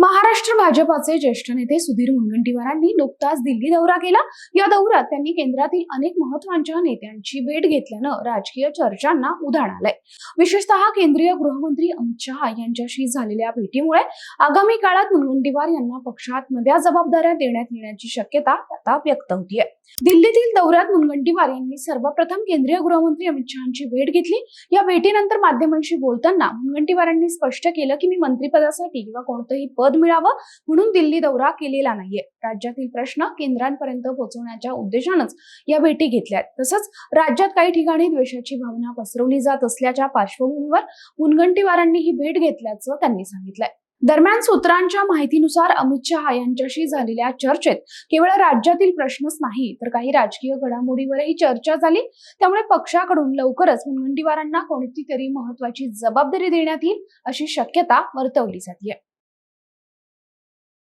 महाराष्ट्र भाजपाचे ज्येष्ठ नेते सुधीर मुनगंटीवारांनी नुकताच दिल्ली दौरा केला. या दौऱ्यात त्यांनी केंद्रातील अनेक महत्त्वाच्या नेत्यांची भेट घेतल्यानं राजकीय चर्चांना उधाण आलंय. विशेषतः केंद्रीय गृहमंत्री अमित शहा यांच्याशी झालेल्या भेटीमुळे आगामी काळात मुनगंटीवार यांना पक्षात नव्या जबाबदाऱ्या देण्यात येण्याची शक्यता आता व्यक्त होतीये. दिल्लीतील दौऱ्यात मुनगंटीवार यांनी सर्वप्रथम केंद्रीय गृहमंत्री अमित शहाची भेट घेतली. या भेटीनंतर माध्यमांशी बोलताना मुनगंटीवारांनी स्पष्ट केलं की मी मंत्रिपदासाठी किंवा कोणतंही पद पद मिळावं म्हणून दिल्ली दौरा केलेला नाहीये. राज्यातील प्रश्न केंद्रांपर्यंत पोहोचवण्याच्या उद्देशानंच या भेटी घेतल्या तसंच राज्यात काही ठिकाणी द्वेषाची भावना पसरवली जात असल्याच्या पार्श्वभूमीवर मुनगंटीवारांनी ही भेट घेतल्याचं त्यांनी सांगितलंय. दरम्यान सूत्रांच्या माहितीनुसार अमित शहा यांच्याशी झालेल्या चर्चेत केवळ राज्यातील प्रश्नच नाही तर काही राजकीय घडामोडीवरही चर्चा झाली. त्यामुळे पक्षाकडून लवकरच मुनगंटीवारांना कोणती तरी महत्वाची जबाबदारी देण्यात येईल अशी शक्यता वर्तवली जाते